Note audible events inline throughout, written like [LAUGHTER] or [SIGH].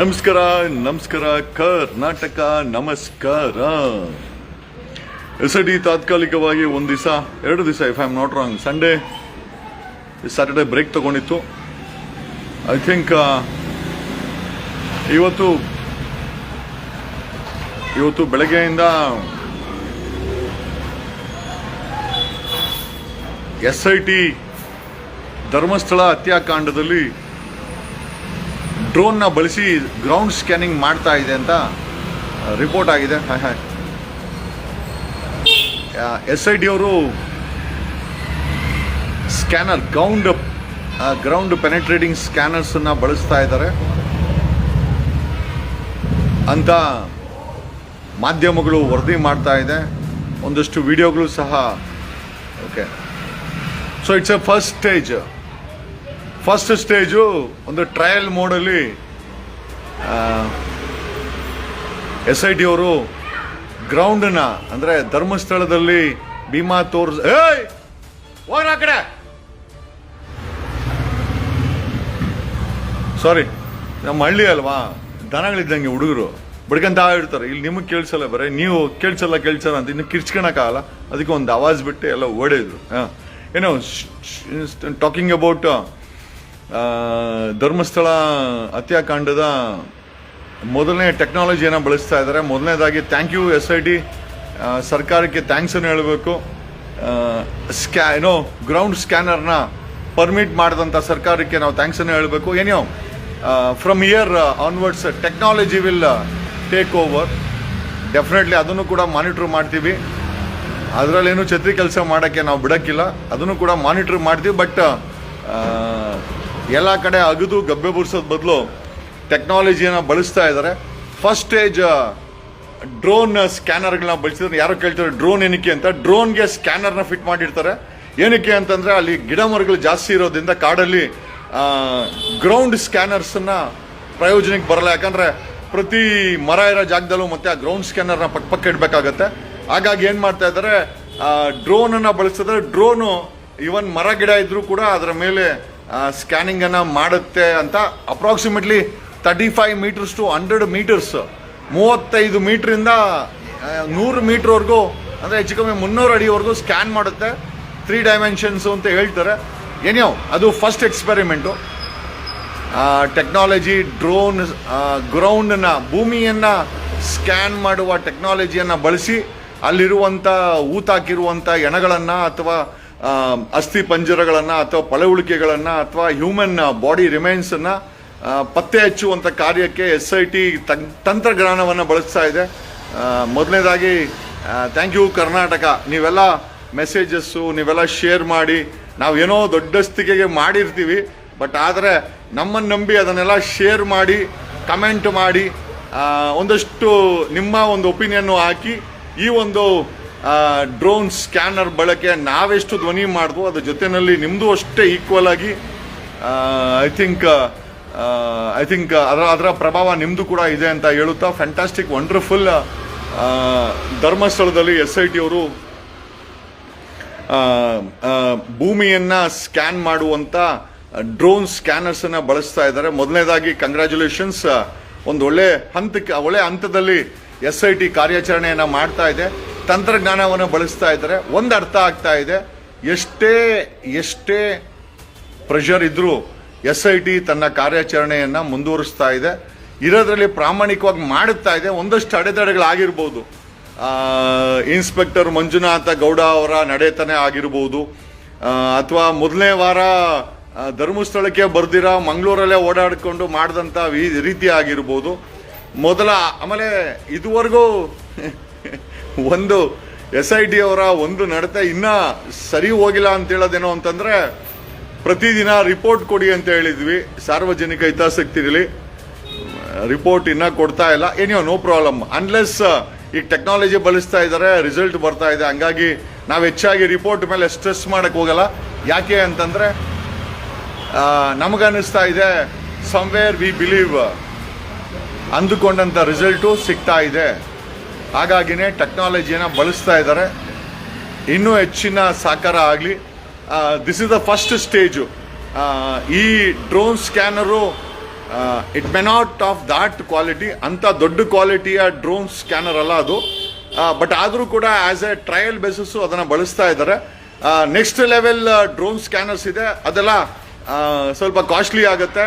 ನಮಸ್ಕಾರ ನಮಸ್ಕಾರ, ಕರ್ನಾಟಕ, ನಮಸ್ಕಾರ. ಎಸ್ ಐ ಡಿ ತಾತ್ಕಾಲಿಕವಾಗಿ ಒಂದು ದಿವಸ, ಎರಡು ದಿವಸ if I am not wrong Sunday Saturday break ತಗೊಂಡಿತ್ತು I think ಇವತ್ತು ಇವತ್ತು ಬೆಳಗ್ಗೆಯಿಂದ ಎಸ್ ಐ ಟಿ ಧರ್ಮಸ್ಥಳ ಹತ್ಯಾಕಾಂಡದಲ್ಲಿ ಡ್ರೋನ್ನ ಬಳಸಿ ಗ್ರೌಂಡ್ ಸ್ಕ್ಯಾನಿಂಗ್ ಮಾಡ್ತಾ ಇದೆ ಅಂತ ರಿಪೋರ್ಟ್ ಆಗಿದೆ. Hi hi. S I D ಅವರು ಸ್ಕ್ಯಾನರ್ ಗ್ರೌಂಡ್ ಗ್ರೌಂಡ್ ಪೆನೆಟ್ರೇಟಿಂಗ್ ಸ್ಕ್ಯಾನರ್ಸನ್ನು ಬಳಸ್ತಾ ಇದ್ದಾರೆ. ಅಂತ ಮಾಧ್ಯಮಗಳು ವರದಿ ಮಾಡ್ತಾ ಇದೆ. ಒಂದಷ್ಟು ವಿಡಿಯೋಗಳು ಸಹ, okay. So it's a first stage first stage ಒಂದು ಟ್ರಯಲ್ ಮೋಡಲ್ಲಿ ಎಸ್ ಐ ಟಿ ಅವರು ಗ್ರೌಂಡನ್ನ ಅಂದರೆ ಧರ್ಮಸ್ಥಳದಲ್ಲಿ ಭೀಮಾ ತೋರ್ಸ್, ಏಯ್! ಹೋಗ್ರ ಆ ಕಡೆ! ಸಾರಿ ನಮ್ಮ ಹಳ್ಳಿ ಅಲ್ವಾ? ದನಗಳಿದ್ದಂಗೆ ಹುಡುಗರು. ಬಡ್ಕಂತ ಇರ್ತಾರೆ ಇಲ್ಲಿ ನಿಮಗೆ ಕೇಳಿಸಲ್ಲ ಬರೀ, ನೀವು ಕೇಳಿಸಲ್ಲ ಕೇಳಿಸಲ್ಲ ಅಂತ ಇನ್ನು ಕಿರ್ಚ್ಕೊಳಕ್ಕಾಗಲ್ಲ ಅದಕ್ಕೆ ಒಂದು ಆವಾಜ್ ಬಿಟ್ಟು ಎಲ್ಲ ಓಡಿದ್ರು ಹಾಂ. ಏನೋ ಟಾಕಿಂಗ್ ಅಬೌಟ್ ಧರ್ಮಸ್ಥಳ ಹತ್ಯಾಕಾಂಡದ ಮೊದಲನೇ ಟೆಕ್ನಾಲಜಿಯನ್ನು ಬಳಸ್ತಾ ಇದ್ದಾರೆ. ಮೊದಲನೇದಾಗಿ thank you S I T ಸರ್ಕಾರಕ್ಕೆ ಥ್ಯಾಂಕ್ಸನ್ನು ಹೇಳಬೇಕು. ಸ್ಕ್ಯಾ ಏನೋ ಗ್ರೌಂಡ್ ಸ್ಕ್ಯಾನರ್ನ ಪರ್ಮಿಟ್ ಮಾಡಿದಂಥ ಸರ್ಕಾರಕ್ಕೆ ನಾವು ಥ್ಯಾಂಕ್ಸನ್ನು ಹೇಳಬೇಕು. ಏನೋ from year onwards technology will take over definitely ಅದನ್ನು ಕೂಡ ಮಾನಿಟ್ರ್ ಮಾಡ್ತೀವಿ. ಅದರಲ್ಲೇನು ಛತ್ರಿ ಕೆಲಸ ಮಾಡೋಕ್ಕೆ ನಾವು ಬಿಡೋಕ್ಕಿಲ್ಲ. ಅದನ್ನು ಕೂಡ ಮಾನಿಟ್ರ್ ಮಾಡ್ತೀವಿ. ಬಟ್ ಎಲ್ಲ ಕಡೆ ಅಗದು ಗಬ್ಬೆ ಬುರ್ಸೋದ್ ಬದಲು ಟೆಕ್ನಾಲಜಿಯನ್ನು ಬಳಸ್ತಾ ಇದ್ದಾರೆ ಫಸ್ಟ್ ಸ್ಟೇಜ್ ಡ್ರೋನ್ ಸ್ಕ್ಯಾನರ್ಗಳನ್ನ ಬಳಸಿದ್ರೆ ಯಾರೋ ಕೇಳ್ತಾರೆ ಡ್ರೋನ್ ಏನಕ್ಕೆ ಅಂತ. ಡ್ರೋನ್ಗೆ ಸ್ಕ್ಯಾನರ್ನ ಫಿಟ್ ಮಾಡಿರ್ತಾರೆ. ಏನಕ್ಕೆ ಅಂತಂದರೆ ಅಲ್ಲಿ ಗಿಡ ಮರಗಳು ಜಾಸ್ತಿ ಇರೋದ್ರಿಂದ ಕಾಡಲ್ಲಿ ಗ್ರೌಂಡ್ ಸ್ಕ್ಯಾನರ್ಸನ್ನ ಪ್ರಯೋಜನಕ್ಕೆ ಬರಲ್ಲ. ಯಾಕಂದರೆ ಪ್ರತಿ ಮರ ಇರೋ ಜಾಗದಲ್ಲೂ ಮತ್ತೆ ಆ ಗ್ರೌಂಡ್ ಸ್ಕ್ಯಾನರ್ನ ಪಕ್ಕ ಪಕ್ಕ ಇಡಬೇಕಾಗತ್ತೆ. ಹಾಗಾಗಿ ಏನು ಮಾಡ್ತಾ ಇದ್ದಾರೆ ಡ್ರೋನನ್ನು ಬಳಸಿದ್ರೆ ಡ್ರೋನು ಇವನ್ ಮರ ಗಿಡ ಇದ್ದರೂ ಕೂಡ ಅದರ ಮೇಲೆ ಸ್ಕ್ಯಾನಿಂಗ್ ಅನ್ನ ಮಾಡುತ್ತೆ ಅಂತ approximately thirty five meters to hundred meters ಮೂವತ್ತೈದು ಮೀಟ್ರಿಂದ ನೂರು ಮೀಟ್ರ್ವರೆಗೂ ಅಂದರೆ ಹೆಚ್ಚು ಕಮ್ಮಿ ಮುನ್ನೂರು ಅಡಿವರೆಗೂ ಸ್ಕ್ಯಾನ್ ಮಾಡುತ್ತೆ. ತ್ರೀ ಡೈಮೆನ್ಷನ್ಸು ಅಂತ ಹೇಳ್ತಾರೆ. ಏನೋ ಅದು ಫಸ್ಟ್ ಎಕ್ಸ್ಪೆರಿಮೆಂಟು ಟೆಕ್ನಾಲಜಿ ಡ್ರೋನ್ ಗ್ರೌಂಡನ್ನ ಭೂಮಿಯನ್ನು ಸ್ಕ್ಯಾನ್ ಮಾಡುವ ಟೆಕ್ನಾಲಜಿಯನ್ನು ಬಳಸಿ ಅಲ್ಲಿರುವಂಥ ಊತಾಕಿರುವಂಥ ಎಣಗಳನ್ನು ಅಥವಾ ಅಸ್ಥಿ ಪಂಜರಗಳನ್ನು ಅಥವಾ ಪಳವಳಿಕೆಗಳನ್ನು ಅಥವಾ ಹ್ಯೂಮನ್ ಬಾಡಿ ರಿಮೈನ್ಸನ್ನು ಪತ್ತೆ ಹಚ್ಚುವಂಥ ಕಾರ್ಯಕ್ಕೆ ಎಸ್ ಐ ಟಿ ತಂತ್ರಜ್ಞಾನವನ್ನು ಬಳಸ್ತಾ ಇದೆ. ಮೊದಲನೇದಾಗಿ ಥ್ಯಾಂಕ್ ಯು ಕರ್ನಾಟಕ. ನೀವೆಲ್ಲ ಮೆಸೇಜಸ್ಸು ನೀವೆಲ್ಲ ಶೇರ್ ಮಾಡಿ. ನಾವು ಏನೋ ದೊಡ್ಡಸ್ತಿಗೆಗೆ ಮಾಡಿರ್ತೀವಿ ಬಟ್ ಆದರೆ ನಮ್ಮನ್ನು ನಂಬಿ ಅದನ್ನೆಲ್ಲ ಶೇರ್ ಮಾಡಿ ಕಮೆಂಟ್ ಮಾಡಿ ಒಂದಷ್ಟು ನಿಮ್ಮ ಒಂದು ಒಪಿನಿಯನ್ನು ಹಾಕಿ, ಈ ಒಂದು ಡ್ರೋನ್ ಸ್ಕ್ಯಾನರ್ ಬಳಕೆ ನಾವೆಷ್ಟು ಧ್ವನಿ ಮಾಡಿದ್ವು ಅದ್ರ ಜೊತೆಯಲ್ಲಿ ನಿಮ್ಮದು ಅಷ್ಟೇ ಈಕ್ವಲ್ ಆಗಿ ಐ ಥಿಂಕ್ ಐ ಥಿಂಕ್ ಅದರ ಅದರ ಪ್ರಭಾವ ನಿಮ್ಮದು ಕೂಡ ಇದೆ ಅಂತ ಹೇಳುತ್ತಾ ಫ್ಯಾಂಟಾಸ್ಟಿಕ್ ವಂಡರ್ಫುಲ್ ಧರ್ಮಸ್ಥಳದಲ್ಲಿ ಎಸ್ ಐ ಟಿ ಅವರು ಭೂಮಿಯನ್ನು ಸ್ಕ್ಯಾನ್ ಮಾಡುವಂಥ ಡ್ರೋನ್ ಸ್ಕ್ಯಾನರ್ಸನ್ನು ಬಳಸ್ತಾ ಇದ್ದಾರೆ. ಮೊದಲನೇದಾಗಿ ಕಂಗ್ರ್ಯಾಚುಲೇಷನ್ಸ್ ಒಂದು ಒಳ್ಳೆ ಹಂತಕ್ಕೆ, ಒಳ್ಳೆ ಹಂತದಲ್ಲಿ ಎಸ್ ಐ ಟಿ ಕಾರ್ಯಾಚರಣೆಯನ್ನು ಮಾಡ್ತಾ ಇದೆ. ತಂತ್ರಜ್ಞಾನವನ್ನು ಬಳಸ್ತಾ ಇದ್ದಾರೆ. ಒಂದು ಅರ್ಥ ಆಗ್ತಾ ಇದೆ. ಎಷ್ಟೇ ಎಷ್ಟೇ ಪ್ರೆಷರ್ ಇದ್ದರೂ ಎಸ್ ಐ ಟಿ ತನ್ನ ಕಾರ್ಯಾಚರಣೆಯನ್ನು ಮುಂದುವರಿಸ್ತಾ ಇದೆ. ಇರೋದ್ರಲ್ಲಿ ಪ್ರಾಮಾಣಿಕವಾಗಿ ಮಾಡುತ್ತಾ ಇದೆ. ಒಂದಷ್ಟು ಅಡೆತಡೆಗಳಾಗಿರ್ಬೋದು ಇನ್ಸ್ಪೆಕ್ಟರ್ ಮಂಜುನಾಥ ಗೌಡ ಅವರ ನಡೆತನೇ ಆಗಿರ್ಬೋದು. ಅಥವಾ ಮೊದಲನೇ ವಾರ ಧರ್ಮಸ್ಥಳಕ್ಕೆ ಬರ್ದಿರ, ಮಂಗಳೂರಲ್ಲೇ ಓಡಾಡಿಕೊಂಡು ಮಾಡಿದಂಥ ರೀತಿ ಆಗಿರ್ಬೋದು. ಮೊದಲ ಆಮೇಲೆ ಇದುವರೆಗೂ ಒಂದು ಎಸ್ ಐ ಟಿ ಅವರ ಒಂದು ನಡತೆ ಇನ್ನ ಸರಿ ಹೋಗಿಲ್ಲ ಅಂತ ಹೇಳೋದೇನೋ ಅಂತಂದ್ರೆ ಪ್ರತಿದಿನ ರಿಪೋರ್ಟ್ ಕೊಡಿ ಅಂತ ಹೇಳಿದ್ವಿ. ಸಾರ್ವಜನಿಕ ಹಿತಾಸಕ್ತಿಯಲ್ಲಿ ರಿಪೋರ್ಟ್ ಇನ್ನ ಕೊಡ್ತಾ ಇಲ್ಲ. ಏನೋ ನೋ ಪ್ರಾಬ್ಲಮ್ ಅನ್ಲೆಸ್ ಈಗ ಟೆಕ್ನಾಲಜಿ ಬಳಸ್ತಾ ಇದ್ದಾರೆ ರಿಸಲ್ಟ್ ಬರ್ತಾ ಇದೆ, ಹಂಗಾಗಿ ನಾವು ಹೆಚ್ಚಾಗಿ ರಿಪೋರ್ಟ್ ಮೇಲೆ ಸ್ಟ್ರೆಸ್ ಮಾಡಕ್ ಹೋಗಲ್ಲ. ಯಾಕೆ ಅಂತಂದ್ರೆ ನಮಗನ್ನಿಸ್ತಾ ಇದೆ ಸಮ್ವೇರ್ ವಿ ಬಿಲೀವ್ ಅಂದುಕೊಂಡಂಥ ರಿಸಲ್ಟು ಸಿಗ್ತಾ ಇದೆ. ಹಾಗಾಗಿನೇ ಟೆಕ್ನಾಲಜಿಯನ್ನು ಬಳಸ್ತಾ ಇದ್ದಾರೆ. ಇನ್ನೂ ಹೆಚ್ಚಿನ ಸಾಕಾರ ಆಗಲಿ. This is the first stage ಈ drone scanner it may not of that quality ಅಂಥ ದೊಡ್ಡ ಕ್ವಾಲಿಟಿಯ ಡ್ರೋನ್ ಸ್ಕ್ಯಾನರ್ ಅಲ್ಲ ಅದು. ಬಟ್ ಆದರೂ ಕೂಡ ಆ್ಯಸ್ ಎ ಟ್ರಯಲ್ ಬೇಸಸ್ಸು ಅದನ್ನು ಬಳಸ್ತಾ ಇದ್ದಾರೆ. ನೆಕ್ಸ್ಟ್ ಲೆವೆಲ್ ಡ್ರೋನ್ ಸ್ಕ್ಯಾನರ್ಸ್ ಇದೆ. ಅದೆಲ್ಲ ಸ್ವಲ್ಪ ಕಾಸ್ಟ್ಲಿ ಆಗುತ್ತೆ.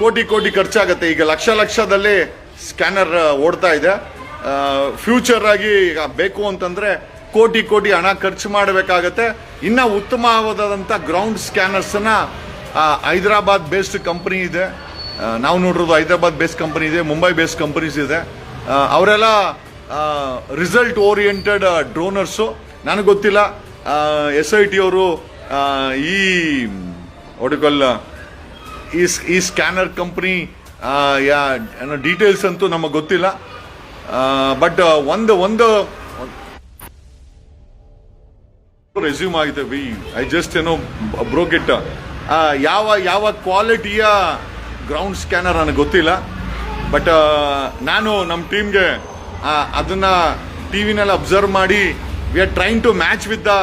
ಕೋಟಿ ಕೋಟಿ ಖರ್ಚಾಗುತ್ತೆ. ಈಗ ಲಕ್ಷ ಲಕ್ಷದಲ್ಲಿ ಸ್ಕ್ಯಾನರ್ ಓಡ್ತಾ ಇದೆ. ಫ್ಯೂಚರ್ ಆಗಿ ಈಗ ಬೇಕು ಅಂತಂದ್ರೆ ಕೋಟಿ ಕೋಟಿ ಹಣ ಖರ್ಚು ಮಾಡಬೇಕಾಗತ್ತೆ. ಇನ್ನ ಉತ್ತಮವಾದಂಥ ಗ್ರೌಂಡ್ ಸ್ಕ್ಯಾನರ್ಸನ್ನು ಹೈದರಾಬಾದ್ ಬೇಸ್ಡ್ ಕಂಪನಿ ಇದೆ. ನಾವು ನೋಡಿರೋದು ಹೈದರಾಬಾದ್ ಬೇಸ್ಡ್ ಕಂಪನಿ ಇದೆ, ಮುಂಬೈ ಬೇಸ್ಡ್ ಕಂಪನೀಸ್ ಇದೆ. ಅವರೆಲ್ಲ ರಿಸಲ್ಟ್ ಓರಿಯೆಂಟೆಡ್ ಡ್ರೋನರ್ಸು ನನಗೆ ಗೊತ್ತಿಲ್ಲ. ಎಸ್ ಐ ಟಿ ಅವರು ಈ ಒಡಗಲ್ ಈ ಸ್ಕ್ಯಾನರ್ ಕಂಪ್ನಿ ಯಾ, ಏನೋ ಡೀಟೇಲ್ಸ್ ಅಂತೂ ನಮಗೆ ಗೊತ್ತಿಲ್ಲ. ಬಟ್ ಒಂದು ಒಂದು ರೆಸ್ಯೂಮ್ ಆಗಿದೆ, ವಿ ಐ ಜಸ್ಟ್ ಏನೋ ಬ್ರೋಕ್ ಇಟ್ ಯಾವ ಯಾವ ಕ್ವಾಲಿಟಿಯ ಗ್ರೌಂಡ್ ಸ್ಕ್ಯಾನರ್ ನನಗೆ ಗೊತ್ತಿಲ್ಲ. ಬಟ್ ನಾನು ನಮ್ಮ ಟೀಮ್ಗೆ ಅದನ್ನ ಟಿ ವಿನಲ್ಲಿ ಅಬ್ಸರ್ವ್ ಮಾಡಿ we are trying to match with the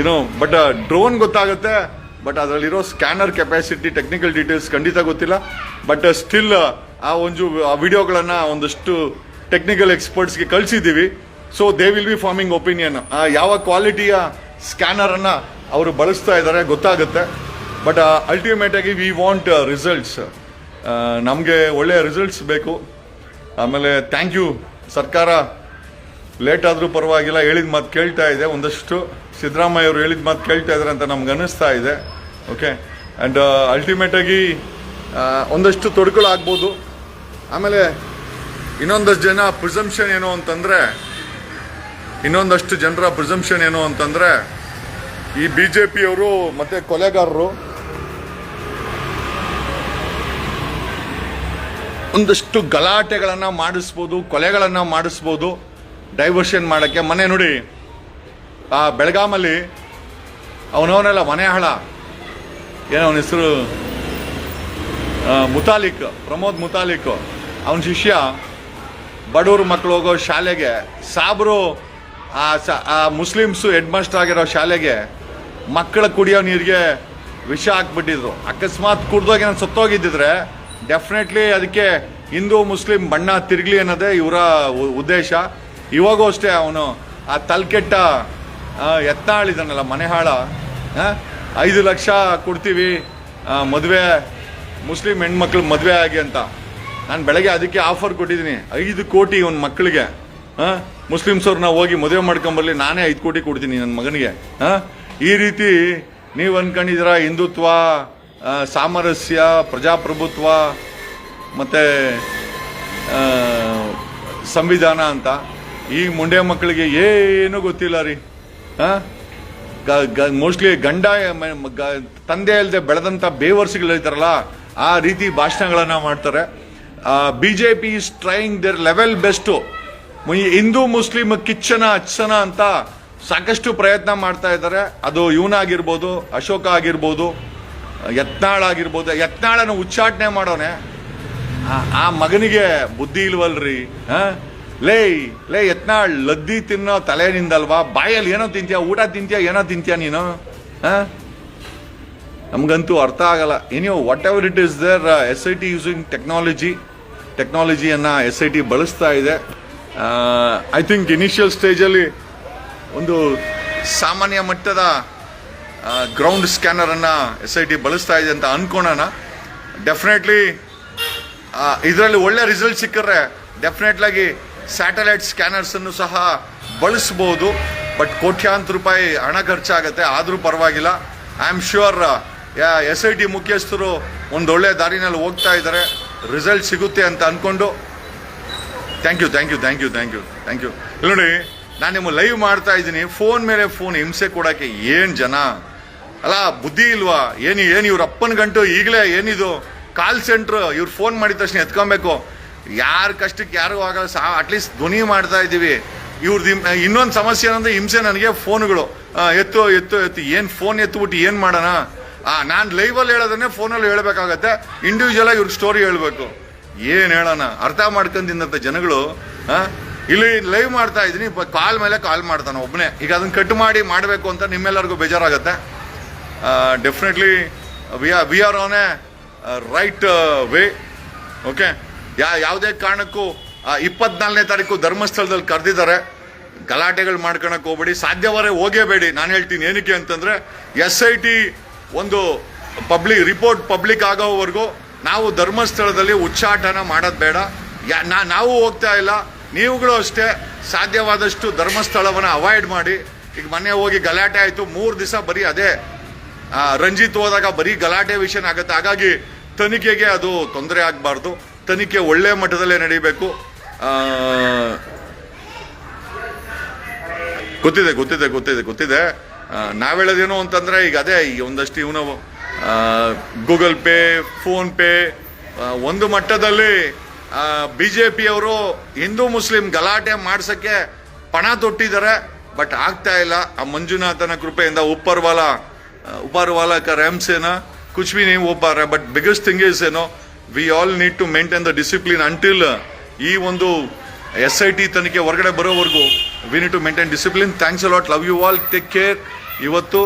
ಏನೋ ಬಟ್ ಡ್ರೋನ್ ಗೊತ್ತಾಗುತ್ತೆ. ಬಟ್ ಅದರಲ್ಲಿರೋ ಸ್ಕ್ಯಾನರ್ ಕೆಪಾಸಿಟಿ ಟೆಕ್ನಿಕಲ್ ಡೀಟೇಲ್ಸ್ ಖಂಡಿತ ಗೊತ್ತಿಲ್ಲ. ಬಟ್ ಸ್ಟಿಲ್ ಆ ಒಂದು, ಆ ವಿಡಿಯೋಗಳನ್ನು ಒಂದಷ್ಟು ಟೆಕ್ನಿಕಲ್ ಎಕ್ಸ್ಪರ್ಟ್ಸ್ಗೆ ಕಳಿಸಿದ್ದೀವಿ. So they will be forming opinion ಯಾವ ಕ್ವಾಲಿಟಿಯ ಸ್ಕ್ಯಾನರನ್ನು ಅವರು ಬಳಸ್ತಾ ಇದ್ದಾರೆ ಗೊತ್ತಾಗುತ್ತೆ. ಬಟ್ ಅಲ್ಟಿಮೇಟಾಗಿ ವಿ ವಾಂಟ್ ರಿಸಲ್ಟ್ಸ್ ನಮಗೆ ಒಳ್ಳೆಯ ರಿಸಲ್ಟ್ಸ್ ಬೇಕು. ಆಮೇಲೆ ಥ್ಯಾಂಕ್ ಯು ಸರ್ಕಾರ. ಲೇಟ್ ಆದರೂ ಪರವಾಗಿಲ್ಲ, ಹೇಳಿದ ಮಾತು ಕೇಳ್ತಾ ಇದೆ. ಒಂದಷ್ಟು ಸಿದ್ದರಾಮಯ್ಯ ಅವರು ಹೇಳಿದ ಮಾತು ಕೇಳ್ತಾ ಇದ್ದಾರೆ ಅಂತ ನಮ್ಗೆ ಅನ್ನಿಸ್ತಾ ಇದೆ. ಓಕೆ ಆ್ಯಂಡ್ ಅಲ್ಟಿಮೇಟಾಗಿ ಒಂದಷ್ಟು ತೊಡಕುಗಳಾಗ್ಬೋದು ಆಮೇಲೆ ಇನ್ನೊಂದಷ್ಟು ಜನ ಪ್ರಿಸಂಪ್ಷನ್ ಏನು ಅಂತಂದರೆ, ಇನ್ನೊಂದಷ್ಟು ಜನರ ಪ್ರಿಸಂಪ್ಷನ್ ಏನು ಅಂತಂದರೆ, ಈ ಬಿ ಜೆ ಪಿಯವರು ಮತ್ತು ಕೊಲೆಗಾರರು ಒಂದಷ್ಟು ಗಲಾಟೆಗಳನ್ನು ಮಾಡಿಸ್ಬೋದು, ಕೊಲೆಗಳನ್ನು ಮಾಡಿಸ್ಬೋದು. ಡೈವರ್ಷನ್ ಮಾಡೋಕ್ಕೆ ಮನೆ ನೋಡಿ. ಆ ಬೆಳಗಾಮಲ್ಲಿ ಅವನವನೆಲ್ಲ ಮನೆ ಹಳ ಏನೋ ಅವನ ಹೆಸರು? ಮುತಾಲಿಕ್, ಪ್ರಮೋದ್ ಮುತಾಲಿಕ್. ಅವನ ಶಿಷ್ಯ ಬಡವ್ರ ಮಕ್ಕಳು ಹೋಗೋ ಶಾಲೆಗೆ ಸಾಬ್ರು, ಆ ಸ, ಆ ಮುಸ್ಲಿಮ್ಸು ಹೆಡ್ ಮಾಸ್ಟರ್ ಆಗಿರೋ ಶಾಲೆಗೆ ಮಕ್ಕಳ ಕುಡಿಯೋ ನೀರಿಗೆ ವಿಷ ಹಾಕ್ಬಿಟ್ಟಿದ್ರು. ಅಕಸ್ಮಾತ್ ಕುಡ್ದೋಗಿ ನಾನು ಸತ್ತೋಗಿದ್ದಿದ್ರೆ ಡೆಫಿನೆಟ್ಲಿ ಅದಕ್ಕೆ ಹಿಂದೂ, ಮುಸ್ಲಿಂ ಬಣ್ಣ ತಿರುಗಲಿ ಅನ್ನೋದೇ ಇವರ ಉದ್ದೇಶ. ಇವಾಗೂ ಅಷ್ಟೇ ಅವನು ಆ ತಲ್ಕೆಟ್ಟ ಎತ್ತಾಳಿದಾನಲ್ಲ ಮನೆ ಹಾಳ ಐದು ಲಕ್ಷ ಕೊಡ್ತೀವಿ ಮದುವೆ, ಮುಸ್ಲಿಂ ಹೆಣ್ಮಕ್ಳು ಮದುವೆ ಆಗಿ ಅಂತ. ನಾನು ಬೆಳಗ್ಗೆ ಅದಕ್ಕೆ ಆಫರ್ ಕೊಟ್ಟಿದ್ದೀನಿ, ಐದು ಕೋಟಿ ಇವನ್ ಮಕ್ಕಳಿಗೆ ಮುಸ್ಲಿಮ್ಸ್ ಅವ್ರನ್ನ ಹೋಗಿ ಮದುವೆ ಮಾಡ್ಕೊಂಬರ್ಲಿ ನಾನೇ ಐದು ಕೋಟಿ ಕೊಡ್ತೀನಿ ನನ್ನ ಮಗನಿಗೆ ಹಾಂ ಈ ರೀತಿ ನೀವು ಅನ್ಕೊಂಡಿದ್ದೀರಾ ಹಿಂದುತ್ವ ಸಾಮರಸ್ಯ, ಪ್ರಜಾಪ್ರಭುತ್ವ, ಮತ್ತು ಸಂವಿಧಾನ ಅಂತ. ಈ ಮುಂಡೆ ಮಕ್ಕಳಿಗೆ ಏನು ಗೊತ್ತಿಲ್ಲ ರೀ. ಮೋಸ್ಟ್ಲಿ ಗಂಡ ತಂದೆ ಇಲ್ಲದೆ ಬೆಳೆದಂಥ ಬೇವರ್ಸಿಗಳು ಇರ್ತಾರಲ್ಲ ಆ ರೀತಿ ಭಾಷಣಗಳನ್ನು ಮಾಡ್ತಾರೆ. B J P is trying their level best Hindu Muslim ಕಿಚ್ಚನ, ಅಚ್ಚನ ಅಂತ ಸಾಕಷ್ಟು ಪ್ರಯತ್ನ ಮಾಡ್ತಾ ಇದ್ದಾರೆ. ಅದು ಇವನಾಗಿರ್ಬೋದು, ಅಶೋಕ ಆಗಿರ್ಬೋದು, ಯತ್ನಾಳ್ ಆಗಿರ್ಬೋದು, ಯತ್ನಾಳನ್ನು ಉಚ್ಚಾಟನೆ ಮಾಡೋನೆ. ಆ- ಮಗನಿಗೆ ಬುದ್ಧಿ ಇಲ್ವಲ್ರಿ, ಆ? ಲೇ ಲೇ, ಯತ್ನಾಳ್, ಲದ್ದಿ ತಿನ್ನೋ ತಲೆ ನಿಂದಲ್ವಾ ಬಾಯಲ್ಲಿ ಏನೋ ತಿಂತೀಯ? ಊಟ ತಿಂತೀಯ? ಏನೋ ತಿಂತೀಯ ನೀನು? ಹಾಂ? ನಮ್ಗಂತೂ ಅರ್ಥ ಆಗಲ್ಲ. ಇನ್ಯೂ whatever it is there S I T using technology ಟೆಕ್ನಾಲಜಿಯನ್ನು S I T ಬಳಸ್ತಾ ಇದೆ. ಐ ಥಿಂಕ್ ಇನಿಷಿಯಲ್ ಸ್ಟೇಜಲ್ಲಿ ಒಂದು ಸಾಮಾನ್ಯ ಮಟ್ಟದ ಗ್ರೌಂಡ್ ಸ್ಕ್ಯಾನರನ್ನು ಎಸ್ ಐ ಟಿ ಬಳಸ್ತಾ ಇದೆ ಅಂತ ಅಂದ್ಕೊಳ್ಳೋಣ ಡೆಫಿನೆಟ್ಲಿ ಇದರಲ್ಲಿ ಒಳ್ಳೆ ರಿಸಲ್ಟ್ ಸಿಕ್ಕರೆ ಡೆಫಿನೆಟ್ಲಾಗಿ ಸ್ಯಾಟಲೈಟ್ ಸ್ಕ್ಯಾನರ್ಸ್ ಅನ್ನು ಸಹ ಬಳಸ್ಬೋದು, ಬಟ್ ಕೋಟ್ಯಾಂತರ ರೂಪಾಯಿ ಹಣ ಖರ್ಚಾಗುತ್ತೆ, ಆದರೂ ಪರವಾಗಿಲ್ಲ. I am sure S I T ಮುಖ್ಯಸ್ಥರು ಒಂದೊಳ್ಳೆ ದಾರಿನಲ್ಲಿ ಹೋಗ್ತಾ ಇದ್ದಾರೆ. ರಿಸಲ್ಟ್ ಸಿಗುತ್ತೆ ಅಂತ ಅಂದ್ಕೊಂಡು thank you thank you thank you thank you thank you ಇಲ್ಲಿ ನೋಡಿ, ನಾನು ನಿಮ್ಮ ಲೈವ್ ಮಾಡ್ತಾ ಇದ್ದೀನಿ. ಫೋನ್ ಮೇಲೆ ಫೋನ್ ಹಿಂಸೆ ಕೊಡೋಕ್ಕೆ ಏನು ಜನ? ಅಲ್ಲ, ಬುದ್ಧಿ ಇಲ್ವಾ? ಏನು ಏನು ಇವ್ರ ಅಪ್ಪನ ಗಂಟು? ಈಗಲೇ ಏನಿದು? ಕಾಲ್ ಸೆಂಟ್ರ್ ಇವ್ರು ಫೋನ್ ಮಾಡಿದ ತಕ್ಷಣ ಎತ್ಕೊಬೇಕು. ಯಾರ ಕಷ್ಟಕ್ಕೆ ಯಾರಿಗೂ ಆಗಲ್ಲ. ಸಾ ಅಟ್ಲೀಸ್ಟ್ ಧ್ವನಿ ಮಾಡ್ತಾ ಇದ್ದೀವಿ. ಇವ್ರದ್ದು ಇನ್ನೊಂದು ಸಮಸ್ಯೆ ಏನಂದ್ರೆ ಹಿಂಸೆ ನನಗೆ ಫೋನ್ಗಳು. ಎತ್ತು ಎತ್ತು ಎತ್ತು, ಏನು ಫೋನ್ ಎತ್ತುಬಿಟ್ಟು ಏನು ಮಾಡೋಣ? ನಾನು ಲೈವಲ್ಲಿ ಹೇಳೋದನ್ನೇ ಫೋನಲ್ಲಿ ಹೇಳಬೇಕಾಗತ್ತೆ. ಇಂಡಿವಿಜುವಲ್ ಆಗಿ ಇವ್ರಿಗೆ ಸ್ಟೋರಿ ಹೇಳಬೇಕು. ಏನು ಹೇಳೋಣ? ಅರ್ಥ ಮಾಡ್ಕೊಂಡಿದ್ದಂಥ ಜನಗಳು ಇಲ್ಲಿ ಲೈವ್ ಮಾಡ್ತಾ ಇದ್ದೀನಿ. ಕಾಲ್ ಮೇಲೆ ಕಾಲ್ ಮಾಡ್ತಾನೆ ಒಬ್ಬನೇ ಈಗ ಅದನ್ನು ಕಟ್ ಮಾಡಿ ಮಾಡಬೇಕು ಅಂತ ನಿಮ್ಮೆಲ್ಲರಿಗೂ ಬೇಜಾರಾಗತ್ತೆ. Definitely we are we are on a right way okay yeah ಯಾವುದೇ ಕಾರಣಕ್ಕೂ ಇಪ್ಪತ್ನಾಲ್ಕನೇ ತಾರೀಕು ಧರ್ಮಸ್ಥಳದಲ್ಲಿ ಕರೆದಿದ್ದಾರೆ. ಗಲಾಟೆಗಳು ಮಾಡ್ಕೊಳಕ್ ಹೋಗ್ಬೇಡಿ. ಸಾಧ್ಯವರೇ ಹೋಗೇಬೇಡಿ. ನಾನು ಹೇಳ್ತೀನಿ ಏನಕ್ಕೆ ಅಂತಂದ್ರೆ, ಎಸ್ ಐ ಟಿ ಒಂದು ಪಬ್ಲಿಕ್ ರಿಪೋರ್ಟ್ ಪಬ್ಲಿಕ್ ಆಗೋವರೆಗೂ ನಾವು ಧರ್ಮಸ್ಥಳದಲ್ಲಿ ಉಚ್ಚಾಟನ ಮಾಡೋದು ಬೇಡ. ಯಾ- ನಾವು ಹೋಗ್ತಾ ಇಲ್ಲ. ನೀವುಗಳು ಅಷ್ಟೇ ಸಾಧ್ಯವಾದಷ್ಟು ಧರ್ಮಸ್ಥಳವನ್ನು ಅವಾಯ್ಡ್ ಮಾಡಿ. ಈಗ ಮೊನ್ನೆ ಹೋಗಿ ಗಲಾಟೆ ಆಯಿತು. ಮೂರು ದಿವಸ ಬರೀ ಅದೇ ರಂಜಿತ್ ಹೋದಾಗ ಬರೀ ಗಲಾಟೆ ವಿಷಯನ ಆಗುತ್ತೆ. ಹಾಗಾಗಿ ತನಿಖೆಗೆ ಅದು ತೊಂದರೆ ಆಗಬಾರ್ದು. ತನಿಖೆ ಒಳ್ಳೆ ಮಟ್ಟದಲ್ಲೇ ನಡೀಬೇಕು. ಗೊತ್ತಿದೆ ಗೊತ್ತಿದೆ ಗೊತ್ತಿದೆ ಗೊತ್ತಿದೆ. ನಾವು ಹೇಳೋದೇನು ಅಂತಂದ್ರೆ ಈಗ ಅದೇ, ಈಗ ಒಂದಷ್ಟು ಇವನು ಗೂಗಲ್ ಪೇ ಫೋನ್ ಪೇ ಒಂದು ಮಟ್ಟದಲ್ಲಿ ಬಿ ಜೆ ಪಿಯವರು ಹಿಂದೂ ಮುಸ್ಲಿಂ ಗಲಾಟೆ ಮಾಡಿಸೋಕ್ಕೆ ಪಣ ತೊಟ್ಟಿದ್ದಾರೆ. ಬಟ್ ಆಗ್ತಾ ಇಲ್ಲ. ಆ ಮಂಜುನಾಥನ ಕೃಪೆಯಿಂದ ಉಪ್ಪರ್ವಾಲ ಉಪರ್ವಾಲ ಕ ರ್ಯಾಮ್ ಸೇನ ಕುಚ್ ಬಿ ನೀವು ಬಟ್ ಬಿಗ್ಗೆಸ್ಟ್ ಥಿಂಗ್ ಇಸ್ ಏನೋ we all need to maintain the discipline until ಈ ಒಂದು ಎಸ್ ಐ ಟಿ ತನಿಖೆ ಹೊರಗಡೆ ಬರೋವರೆಗೂ we need to maintain discipline thanks a lot love you all take care ಇವತ್ತು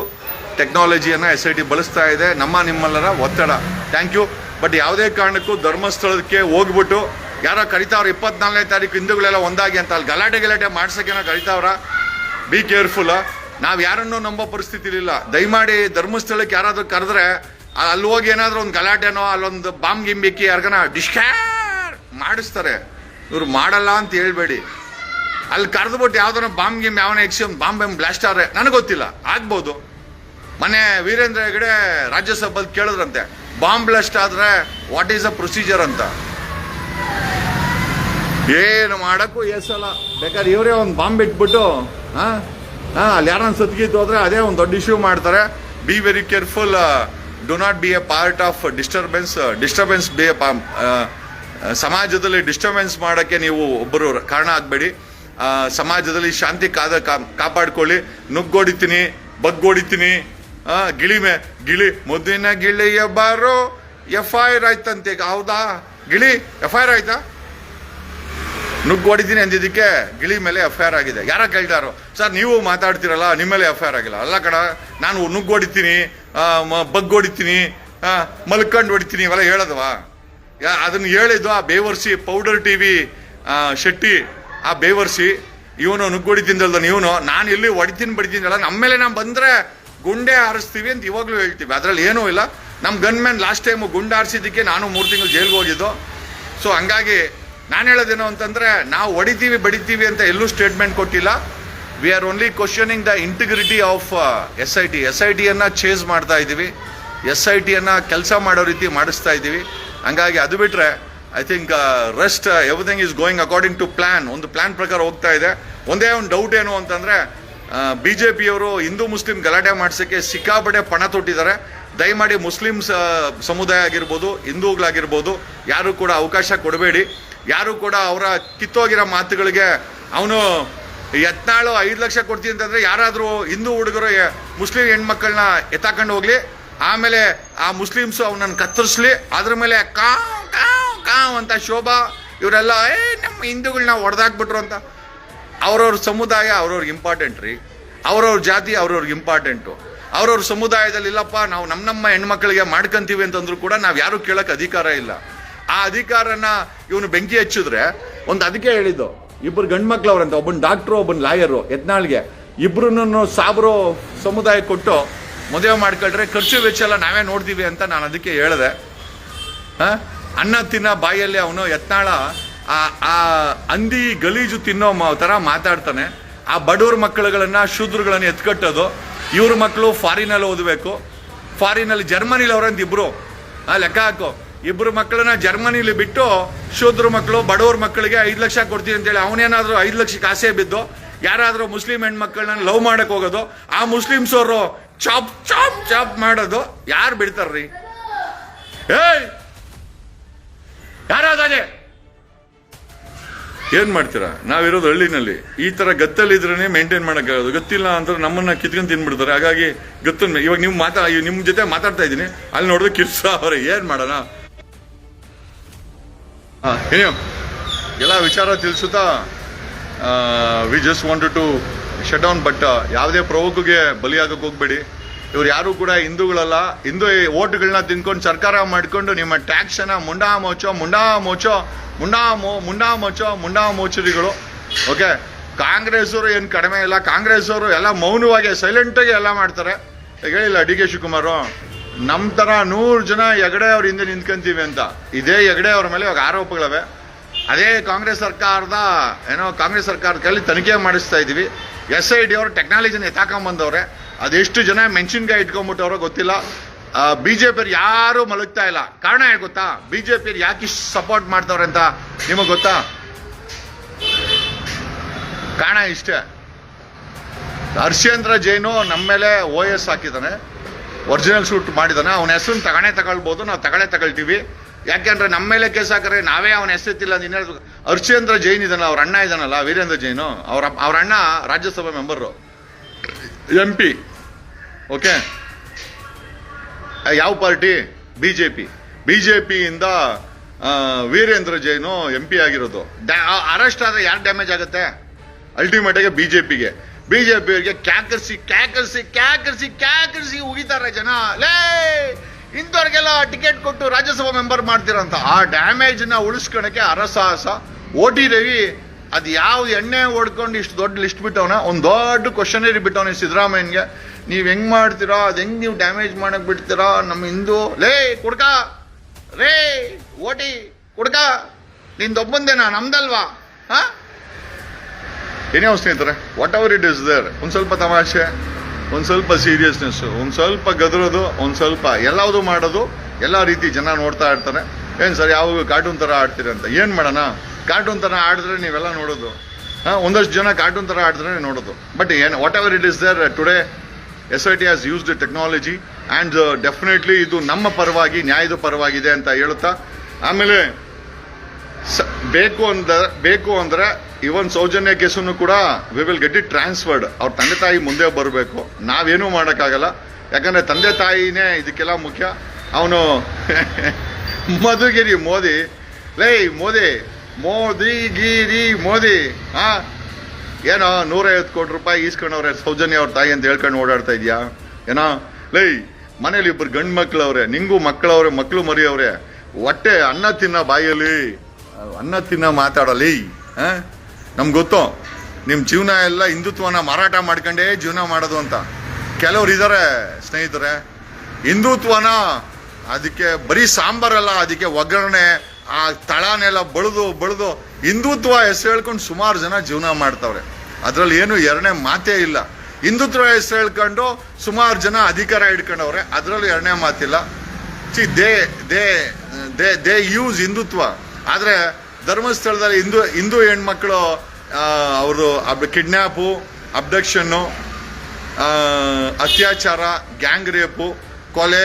ಟೆಕ್ನಾಲಜಿಯನ್ನು ಎಸ್ ಐ ಟಿ ಬಳಸ್ತಾ ಇದೆ. ನಮ್ಮ ನಿಮ್ಮೆಲ್ಲರ ಒತ್ತಡ. ಥ್ಯಾಂಕ್ ಯು ಬಟ್ ಯಾವುದೇ ಕಾರಣಕ್ಕೂ ಧರ್ಮಸ್ಥಳಕ್ಕೆ ಹೋಗ್ಬಿಟ್ಟು ಯಾರೋ ಕರಿತಾವ್ರ, ಇಪ್ಪತ್ನಾಲ್ಕನೇ ತಾರೀಕು ಹಿಂದೂಗಳೆಲ್ಲ ಒಂದಾಗಿ ಅಂತ ಅಲ್ಲಿ ಗಲಾಟೆ ಗಲಾಟೆ ಮಾಡ್ಸೋಕ್ಕೇನೋ ಕರಿತಾವ್ರ ಬಿ ಕೇರ್ಫುಲ್ ನಾವು ಯಾರನ್ನೂ ನಂಬೋ ಪರಿಸ್ಥಿತಿ ಇಲ್ಲ ದಯಮಾಡಿ ಧರ್ಮಸ್ಥಳಕ್ಕೆ ಯಾರಾದರೂ ಕರೆದ್ರೆ ಅಲ್ಲಿ ಹೋಗಿ ಏನಾದರೂ ಒಂದು ಗಲಾಟೆನೋ, ಅಲ್ಲೊಂದು ಬಾಂಬ್ ಗಿಂಬಿಕ್ಕಿ ಯಾರಿಗನ ಡಿಸ್ಕ್ಯಾರ್ ಮಾಡಿಸ್ತಾರೆ. ಇವ್ರು ಮಾಡಲ್ಲ ಅಂತ ಹೇಳ್ಬೇಡಿ. ಅಲ್ಲಿ ಕರೆದ್ಬಿಟ್ಟು ಯಾವ್ದಾರ ಬಾಂಬ್ ಗಿಂಬ್, ಯಾವನ ಎಕ್ಸಿ ಒಂದು ಬಾಂಬ್ ಎಂಬ ಬ್ಲಾಸ್ಟ್ ನನಗೆ ಗೊತ್ತಿಲ್ಲ. ಆಗ್ಬೋದು. ಮೊನ್ನೆ ವೀರೇಂದ್ರ ಹೆಗಡೆ ರಾಜ್ಯಸಭೆಯಲ್ಲಿ ಕೇಳಿದ್ರಂತೆ, ಬಾಂಬ್ ಬ್ಲಾಸ್ಟ್ ಆದ್ರೆ ವಾಟ್ ಈಸ್ ಅ ಪ್ರೊಸೀಜರ್ ಅಂತ. ಏನು ಮಾಡಕ್ಕೂ ಎಸಲ್ಲ ಬೇಕಾದ್ರೆ ಇವರೇ ಒಂದು ಬಾಂಬ್ ಇಟ್ಬಿಟ್ಟು, ಹಾಂ? ಹಾಂ, ಅಲ್ಲಿ ಯಾರನ್ನ ಸತ್ಗೀತು ಅದೇ ಒಂದು ದೊಡ್ಡ ಇಶ್ಯೂ ಮಾಡ್ತಾರೆ. Be very careful do not be a part of disturbance disturbance be a ಸಮಾಜದಲ್ಲಿ ಡಿಸ್ಟರ್ಬೆನ್ಸ್ ಮಾಡೋಕ್ಕೆ ನೀವು ಒಬ್ಬರು ಕಾರಣ ಆಗಬೇಡಿ. ಸಮಾಜದಲ್ಲಿ ಶಾಂತಿ ಕಾದ ಕಾಪಾಡ್ಕೊಳ್ಳಿ. ನುಗ್ಗೊಡಿತೀನಿ, ಬಗ್ಗೊಡಿತೀನಿ. ಗಿಳಿಮೆ ಗಿಳಿ ಮೊದಲಿನ ಗಿಳಿಯ ಬಾರೋ ಎಫ್ ಐ ಆರ್ ಆಯ್ತಂತೆ ಹೌದಾ? ಗಿಳಿ ಎಫ್ ಐ ಆರ್ ಆಯ್ತಾ ನುಗ್ಗು ಹೊಡಿತೀನಿ ಅಂದಿದ್ದಕ್ಕೆ ಗಿಳಿ ಮೇಲೆ ಎಫ್ ಐ ಆರ್ ಆಗಿದೆ. ಯಾರ ಕೇಳ್ತಾರೋ, ಸರ್, ನೀವು ಮಾತಾಡ್ತಿರಲ್ಲ, ನಿಮ್ಮ ಮೇಲೆ ಎಫ್ ಐ ಆರ್ ಆಗಿಲ್ಲ. ಅಲ್ಲ ಕಣ, ನಾನು ನುಗ್ಗು ಹೊಡಿತೀನಿ ಬಗ್ ಹೊಡಿತೀನಿ ಮಲ್ಕಂಡು ಹೊಡಿತೀನಿ ಇವೆಲ್ಲ ಹೇಳದವಾ? ಯಾ, ಅದನ್ನ ಹೇಳಿದ್ದು ಆ ಬೇವರ್ಸಿ ಪೌಡರ್ ಟಿ ವಿ ಶೆಟ್ಟಿ, ಆ ಬೇವರ್ಸಿ ಇವನು ನುಗ್ಗು ಹೊಡಿತೀನಲ್ದ ಇವನು. ನಾನು ಇಲ್ಲಿ ಹೊಡಿತೀನಿ ಬಡಿತೀನಲ್ಲ ನಮ್ಮ ಮೇಲೆ ನಾವು ಬಂದರೆ ಗುಂಡೆ ಹಾರಿಸ್ತೀವಿ ಅಂತ ಇವಾಗಲೂ ಹೇಳ್ತೀವಿ. ಅದರಲ್ಲಿ ಏನೂ ಇಲ್ಲ. ನಮ್ಮ ಗನ್ಮ್ಯಾನ್ ಲಾಸ್ಟ್ ಟೈಮು ಗುಂಡೆ ಹಾರಿಸಿದ್ದಕ್ಕೆ ನಾನು ಮೂರು ತಿಂಗಳು ಜೈಲ್ಗೆ ಹೋಗಿದ್ದು. ಸೊ ಹಂಗಾಗಿ ನಾನು ಹೇಳೋದೇನು ಅಂತಂದರೆ, ನಾವು ಹೊಡಿತೀವಿ, ಬಡಿತೀವಿ ಅಂತ ಎಲ್ಲೂ ಸ್ಟೇಟ್ಮೆಂಟ್ ಕೊಟ್ಟಿಲ್ಲ. We are only questioning the integrity of S I T S I ಟಿಯನ್ನು chase ಮಾಡ್ತಾ ಇದ್ದೀವಿ. ಎಸ್ ಐ ಟಿಯನ್ನು ಕೆಲಸ ಮಾಡೋ ರೀತಿ ಮಾಡಿಸ್ತಾ ಇದ್ದೀವಿ. ಹಂಗಾಗಿ ಅದು ಬಿಟ್ಟರೆ I think rest everything is going according to plan ಒಂದು ಪ್ಲ್ಯಾನ್ ಪ್ರಕಾರ ಹೋಗ್ತಾ ಇದೆ. ಒಂದೇ ಒಂದು ಡೌಟ್ ಏನು ಅಂತಂದರೆ ಬಿ ಜೆ ಪಿಯವರು ಹಿಂದೂ ಮುಸ್ಲಿಂ ಗಲಾಟೆ ಮಾಡಿಸೋಕ್ಕೆ ಸಿಕ್ಕಾಪಟ್ಟೆ ಪಣ ತೊಟ್ಟಿದ್ದಾರೆ. ದಯಮಾಡಿ ಮುಸ್ಲಿಮ್ಸ್ ಆ, ಸಮುದಾಯ ಆಗಿರ್ಬೋದು ಹಿಂದೂಗಳಾಗಿರ್ಬೋದು ಯಾರು ಕೂಡ ಅವಕಾಶ ಕೊಡಬೇಡಿ. ಯಾರು ಕೂಡ ಅವರ ಕಿತ್ತೋಗಿರೋ ಮಾತುಗಳಿಗೆ ಅವನು ಯತ್ನಾಳು ಐದು ಲಕ್ಷ ಕೊಡ್ತೀನಿ ಅಂತಂದ್ರೆ ಯಾರಾದರೂ ಹಿಂದೂ ಹುಡುಗರು ಮುಸ್ಲಿಂ ಹೆಣ್ಮಕ್ಳನ್ನ ಎತ್ತಾಕೊಂಡು ಹೋಗ್ಲಿ, ಆಮೇಲೆ ಆ ಮುಸ್ಲಿಮ್ಸು ಅವನನ್ನ ಕತ್ತರಿಸ್ಲಿ, ಅದ್ರ ಮೇಲೆ ಕಾವ್ ಕಾವ್ ಕಾವ್ ಅಂತ ಶೋಭಾ, ಇವರೆಲ್ಲ, ಏ, ನಮ್ಮ ಹಿಂದೂಗಳನ್ನ ಹೊಡೆದಾಕ್ಬಿಟ್ರು ಅಂತ. ಅವ್ರವ್ರ ಸಮುದಾಯ ಅವ್ರವ್ರಿಗೆ ಇಂಪಾರ್ಟೆಂಟ್ ರೀ. ಅವ್ರವ್ರ ಜಾತಿ ಅವ್ರವ್ರಿಗೆ ಇಂಪಾರ್ಟೆಂಟು ಅವ್ರವ್ರ ಸಮುದಾಯದಲ್ಲಿ ಇಲ್ಲಪ್ಪ ನಾವು ನಮ್ಮ ನಮ್ಮ ಹೆಣ್ಮಕ್ಳಿಗೆ ಮಾಡ್ಕೊಂತೀವಿ ಅಂತಂದ್ರೂ ಕೂಡ ನಾವು ಯಾರು ಕೇಳಕ್ ಅಧಿಕಾರ ಇಲ್ಲ. ಆ ಅಧಿಕಾರನ ಇವನು ಬೆಂಕಿ ಹಚ್ಚಿದ್ರೆ, ಒಂದು ಅದಕ್ಕೆ ಹೇಳಿದ್ದು ಇಬ್ಬರು ಗಂಡು ಮಕ್ಳು ಅವ್ರಂತ ಒಬ್ಬನ್ ಡಾಕ್ಟ್ರು ಒಬ್ಬನ್ ಲಾಯರು ಯತ್ನಾಳ್ಗೆ. ಇಬ್ರು ಸಾಬ್ರು ಸಮುದಾಯ ಕೊಟ್ಟು ಮದುವೆ ಮಾಡ್ಕೊಳ್ರೆ ಖರ್ಚು ವೆಚ್ಚ ಎಲ್ಲ ನಾವೇ ನೋಡ್ತೀವಿ ಅಂತ ನಾನು ಅದಕ್ಕೆ ಹೇಳಿದೆ? ಅನ್ನ ತಿನ್ನ ಬಾಯಲ್ಲಿ ಅವನು ಯತ್ನಾಳ, ಆ ಆ ಹಂದಿ ಗಲೀಜು ತಿನ್ನೋ ಥರ ಮಾತಾಡ್ತಾನೆ. ಆ ಬಡವ್ರ ಮಕ್ಕಳುಗಳನ್ನ, ಶೂದ್ರಗಳನ್ನ ಎತ್ಕಟ್ಟೋದು. ಇವ್ರ ಮಕ್ಕಳು ಫಾರಿನಲ್ಲಿ ಓದಬೇಕು. ಫಾರಿನಲ್ಲಿ ಜರ್ಮನಿಲಿ ಅವರಂತ ಇಬ್ರು. ಆ ಲೆಕ್ಕ ಹಾಕು. ಇಬ್ರು ಮಕ್ಕಳನ್ನ ಜರ್ಮನಿಲಿ ಬಿಟ್ಟು ಶೂದ್ರ ಮಕ್ಕಳು, ಬಡವ್ರ ಮಕ್ಕಳಿಗೆ ಐದು ಲಕ್ಷ ಕೊಡ್ತೀನಿ ಅಂತೇಳಿ ಅವನೇನಾದರೂ ಐದು ಲಕ್ಷಕ್ಕೆ ಆಸೆ ಬಿದ್ದು ಯಾರಾದರೂ ಮುಸ್ಲಿಂ ಹೆಣ್ಮಕ್ಳನ್ನ ಲವ್ ಮಾಡಕ್ ಹೋಗೋದು, ಆ ಮುಸ್ಲಿಮ್ಸ್ ಅವರು ಚಾಪ್ ಚಾಪ್ ಚಾಪ್ ಮಾಡೋದು, ಯಾರು ಬಿಡ್ತಾರ್ರಿ? ಏಯ್! ಯಾರಾದಾಗೆ ಏನ್ ಮಾಡ್ತೀರಾ? ನಾವಿರೋದು ಹಳ್ಳಿನಲ್ಲಿ. ಈ ತರ ಗತ್ತಲ್ಲಿ ಇದ್ರೆ ಮೇಂಟೈನ್ ಮಾಡೋಕ್ಕಾಗೋದು ಗೊತ್ತಿಲ್ಲ ಅಂತ ನಮ್ಮನ್ನ ಕಿತ್ಕೊಂಡ್ ತಿನ್ಬಿಡ್ತಾರೆ. ಹಾಗಾಗಿ ಗತ್ತನ್ನ, ಇವಾಗ ನೀವು ಮಾತಾ ನಿಮ್ ಜೊತೆ ಮಾತಾಡ್ತಾ ಇದ್ದೀನಿ. ಅಲ್ಲಿ ನೋಡಿದ್ರೆ ಕಿರ್ಸ ಅವ್ರೆ, ಏನ್ ಮಾಡೋಣ? ಹಾ, ಏನು ಎಲ್ಲ ವಿಚಾರ ತಿಳಿಸುತ್ತಾ we just wanted to shut down but ಯಾವುದೇ ಪ್ರವೋಕ್ಗೆ ಬಲಿಯಾಗಕ್ಕೆ ಹೋಗ್ಬೇಡಿ. ಇವ್ರು ಯಾರು ಕೂಡ ಹಿಂದೂಗಳಲ್ಲ. ಹಿಂದೂ ಓಟ್ಗಳನ್ನ ತಿನ್ಕೊಂಡು ಸರ್ಕಾರ ಮಾಡ್ಕೊಂಡು ನಿಮ್ಮ ಟ್ಯಾಕ್ಸ್ ಅನ್ನ ಮುಂಡಾ ಮೋಚೋ ಮುಂಡಾ ಮೋಚೋ ಮುಂಡಾ ಮೋ ಮುಂಡಾ ಮೋಚೋ ಮುಂಡಾ ಮೋಚರಿಗಳು ಓಕೆ ಕಾಂಗ್ರೆಸ್ ಅವರು ಏನು ಕಡಿಮೆ ಇಲ್ಲ. ಕಾಂಗ್ರೆಸ್ ಅವರು ಎಲ್ಲ ಮೌನವಾಗಿ ಸೈಲೆಂಟಾಗಿ ಎಲ್ಲ ಮಾಡ್ತಾರೆ. ಹೇಳಿಲ್ಲ ಡಿ ಕೆ ಶಿವಕುಮಾರ್. ನಮ್ಮ ಥರ ನೂರು ಜನ ಹೆಗಡೆ ಅವ್ರ ಹಿಂದೆ ನಿಂತ್ಕೊಂತೀವಿ ಅಂತ. ಇದೇ ಹೆಗಡೆ ಅವ್ರ ಮೇಲೆ ಇವಾಗ ಆರೋಪಗಳವೆ. ಅದೇ ಕಾಂಗ್ರೆಸ್ ಸರ್ಕಾರದ, ಏನೋ ಕಾಂಗ್ರೆಸ್ ಸರ್ಕಾರದ ಕೈಲಿ ತನಿಖೆ ಮಾಡಿಸ್ತಾ ಇದ್ದೀವಿ ಎಸ್ ಐ ಡಿ ಅವರು ಟೆಕ್ನಾಲಜಿನ ಎತ್ತಾಕೊಂಬಂದವ್ರೆ. ಅದೆಷ್ಟು ಜನ ಮೆಣಸಿನ್ಕಾಯಿ ಇಟ್ಕೊಂಬಿಟ್ಟವ್ರೋ ಗೊತ್ತಿಲ್ಲ. ಬಿ ಜೆ ಬಿಜೆಪಿ ಯಾರು ಮಲಗ್ತಾ ಇಲ್ಲ. ಕಾರಣ ಏನು ಗೊತ್ತಾ? ಬಿಜೆಪಿ ಯಾಕೆ ಇಷ್ಟು ಸಪೋರ್ಟ್ ಮಾಡ್ತವ್ರೆ ಅಂತ ನಿಮಗೆ ಗೊತ್ತಾ? ಕಾರಣ ಇಷ್ಟೇ. ಹರ್ಷೇಂದ್ರ ಜೈನು ನಮ್ಮ ಮೇಲೆ ಓ ಎಸ್ ಹಾಕಿದ್ದಾನೆ. ಒರಿಜಿನಲ್ ಶೂಟ್ ಮಾಡಿದಾನೆ. ಅವನ ಹೆಸರನ್ನ ತಗಣೆ ತಗೊಳ್ಬೋದು. ನಾವು ತಗಣೆ ತಗೊಳ್ತೀವಿ. ಯಾಕೆಂದ್ರೆ ನಮ್ಮ ಮೇಲೆ ಕೇಸ್ ಹಾಕಿದ್ರೆ ನಾವೇ ಅವನ ಹೆಸರಿತ್ತಿಲ್ಲ ಅಂತ ಇನ್ನೇಳ್ಬೇಕು ಹರ್ಷೇಂದ್ರ ಜೈನ್ ಇದಾನಲ್ಲ, ಅವ್ರ ಅಣ್ಣ ಇದಾನಲ್ಲ, ವೀರೇಂದ್ರ ಜೈನು. ಅವ್ರ ಅವ್ರ ಅಣ್ಣ Rajya Sabha member. M P. Okay? ಯಾವ party? B J P B J ಪಿಯಿಂದ Veerendra Jain M P ಆಗಿರೋದು. ಅರೆಸ್ಟ್ ಆದ್ರೆ ಯಾರು ಡ್ಯಾಮೇಜ್ ಆಗುತ್ತೆ? ಅಲ್ಟಿಮೇಟ್ ಆಗಿ ಬಿಜೆಪಿಗೆ. ಬಿಜೆಪಿಯವರಿಗೆ ಕ್ಯಾಕರ್ಸಿ ಕ್ಯಾಕರ್ಸಿ ಕ್ಯಾಕರ್ಸಿ ಕ್ಯಾಕರ್ಸಿ ಉಗಿತಾರೆ ಜನ. ಲೇ, ಇಂಥವ್ರಿಗೆಲ್ಲ ಟಿಕೆಟ್ ಕೊಟ್ಟು ರಾಜ್ಯಸಭಾ ಮೆಂಬರ್ ಮಾಡ್ತೀರಂತ. ಆ ಡ್ಯಾಮೇಜ್ನ ಉಳಿಸ್ಕೊಳಕ್ಕೆ ಅರಸಾಹಸ. ಓಟಿ ರವಿ ಅದು ಯಾವ ಎಣ್ಣೆ ಹೊಡ್ಕೊಂಡು ಇಷ್ಟು ದೊಡ್ಡ ಲಿಸ್ಟ್ ಬಿಟ್ಟವನ? ಒಂದು ದೊಡ್ಡ ಕ್ವಶನರಿ ಬಿಟ್ಟವನ ಸಿದ್ದರಾಮಯ್ಯನ್ಗೆ. ನೀವು ಹೆಂಗ್ ಮಾಡ್ತೀರಾ? ಅದು ಹೆಂಗ್ ನೀವು ಡ್ಯಾಮೇಜ್ ಮಾಡಕ್ ಬಿಡ್ತೀರಾ? ನಮ್ಮ ಹಿಂದೂ, ಲೇ, ಕುಡ್ಕ. ರೇ ಓಟಿ, ಕುಡ್ಕ. ನಿಂದೊಬ್ಬಂದೇನಾ? ನಮ್ದಲ್ವಾ? ಹಾ? ಏನೇ ಸ್ನೇಹಿತರೆ? Whatever it is there ಒಂದು ಸ್ವಲ್ಪ ತಮಾಷೆ, ಒಂದು ಸ್ವಲ್ಪ ಸೀರಿಯಸ್ನೆಸ್ ಒಂದು ಸ್ವಲ್ಪ ಗದರೋದು, ಒಂದು ಸ್ವಲ್ಪ ಎಲ್ಲವುದು ಮಾಡೋದು, ಎಲ್ಲ ರೀತಿ ಜನ ನೋಡ್ತಾ ಇರ್ತಾರೆ. ಏನು ಸರ್, ಯಾವಾಗ ಕಾರ್ಟೂನ್ ಥರ ಆಡ್ತೀರ ಅಂತ? ಏನು ಮಾಡೋಣ? ಕಾರ್ಟೂನ್ ಥರ ಆಡಿದ್ರೆ ನೀವೆಲ್ಲ ನೋಡೋದು. ಹಾಂ, ಒಂದಷ್ಟು ಜನ ಕಾರ್ಟೂನ್ ಥರ ಆಡಿದ್ರೆ ನೋಡೋದು. ಬಟ್ ಏನು whatever it is there today S I T has used technology and definitely ಇದು ನಮ್ಮ ಪರವಾಗಿ, ನ್ಯಾಯದ ಪರವಾಗಿದೆ ಅಂತ ಹೇಳುತ್ತಾ, ಆಮೇಲೆ ಸ- ಬೇಕು ಅಂದ, ಬೇಕು ಅಂದ್ರೆ ಇವನ್ ಸೌಜನ್ಯ ಕೇಸನ್ನು ಕೂಡ we will get it transferred ಅವ್ರ ತಂದೆ ತಾಯಿ ಮುಂದೆ ಬರಬೇಕು. ನಾವೇನೂ ಮಾಡೋಕ್ಕಾಗಲ್ಲ. ಯಾಕಂದ್ರೆ ತಂದೆ ತಾಯಿನೇ ಇದಕ್ಕೆಲ್ಲ ಮುಖ್ಯ. ಅವನು [LAUGHS] ಮಧುಗಿರಿ ಮೋದಿ. ಲೈ, ಮೋದಿ ಮೋದಿ ಗಿರಿ ಮೋದಿ. ಹಾ ಏನೋ ನೂರೈವತ್ತು ಕೋಟಿ ರೂಪಾಯಿ ಈಸ್ಕೊಂಡವ್ರೆ, ಸೌಜನ್ಯ ಅವ್ರ ತಾಯಿ ಅಂತ ಹೇಳ್ಕೊಂಡು ಓಡಾಡ್ತಾ ಇದೆಯಾ? ಏನೋ? ಲೈ, ಮನೇಲಿ ಇಬ್ಬರು ಗಂಡು ಮಕ್ಕಳವ್ರೆ ನಿಂಗೂ ಮಕ್ಕಳವ್ರೆ ಮಕ್ಕಳು ಮರಿಯವ್ರೆ. ಹೊಟ್ಟೆ ಅನ್ನ ತಿನ್ನ ಬಾಯಲ್ಲಿ. ಅನ್ನ ತಿನ್ನ ಮಾತಾಡಲಿ. ಆ? ನಮ್ಗೆ ಗೊತ್ತು. ನಿಮ್ಮ ಜೀವನ ಎಲ್ಲ ಹಿಂದುತ್ವನ ಮಾರಾಟ ಮಾಡ್ಕೊಂಡೇ ಜೀವನ ಮಾಡೋದು ಅಂತ. ಕೆಲವ್ರು ಇದ್ದಾರೆ ಸ್ನೇಹಿತರೆ. ಹಿಂದುತ್ವನ ಅದಕ್ಕೆ ಬರೀ ಸಾಂಬಾರಲ್ಲ ಅದಕ್ಕೆ ಒಗ್ಗರಣೆ, ಆ ತಳನೆಲ್ಲ ಬಳಿದು ಬಳಿದು ಹಿಂದುತ್ವ ಹೆಸರು ಹೇಳ್ಕೊಂಡು ಸುಮಾರು ಜನ ಜೀವನ ಮಾಡ್ತವ್ರೆ. ಅದರಲ್ಲಿ ಏನು ಎರಡನೇ ಮಾತೇ ಇಲ್ಲ. ಹಿಂದುತ್ವ ಹೆಸರು ಹೇಳ್ಕೊಂಡು ಸುಮಾರು ಜನ ಅಧಿಕಾರ ಇಟ್ಕೊಂಡವ್ರೆ ಅದರಲ್ಲಿ ಎರಡನೇ ಮಾತಿಲ್ಲ. See they they they they use Hindutva. ಆದ್ರೆ ಧರ್ಮಸ್ಥಳದಲ್ಲಿ ಹಿಂದೂ ಹಿಂದೂ ಹೆಣ್ಮಕ್ಳು ಅವರು ಕಿಡ್ನ್ಯಾಪು ಅಬ್ಡಕ್ಷನ್ನು ಅತ್ಯಾಚಾರ, ಗ್ಯಾಂಗ್ ರೇಪು, ಕೊಲೆ